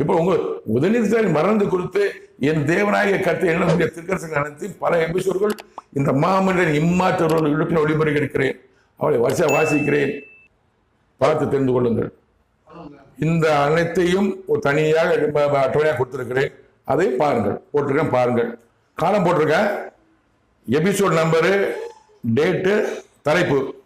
இப்போ உங்க உதயநிதி ஸ்டாலின் மறந்து கொடுத்து என் தேவநாயக கருத்தை எழுதக்கூடிய திருக்கரசங்கள் அனைத்து பல எபிசோடுகள் இந்த மாமனிதன் இம்மாற்றவர்கள் இழுப்பின ஒளிபரப்பி எடுக்கிறேன் அவளை வருஷ வாசிக்கிறேன். பார்த்து தெரிந்து கொள்ளுங்கள். இந்த அனைத்தையும் ஒரு தனியாக அட்டவணையாக கொடுத்துருக்கிறேன். அதை பாருங்கள். போட்டிருக்கேன் பாருங்கள். காலம் போட்டிருக்கேன். எபிசோட் நம்பரு டேட்டு தலைப்பு.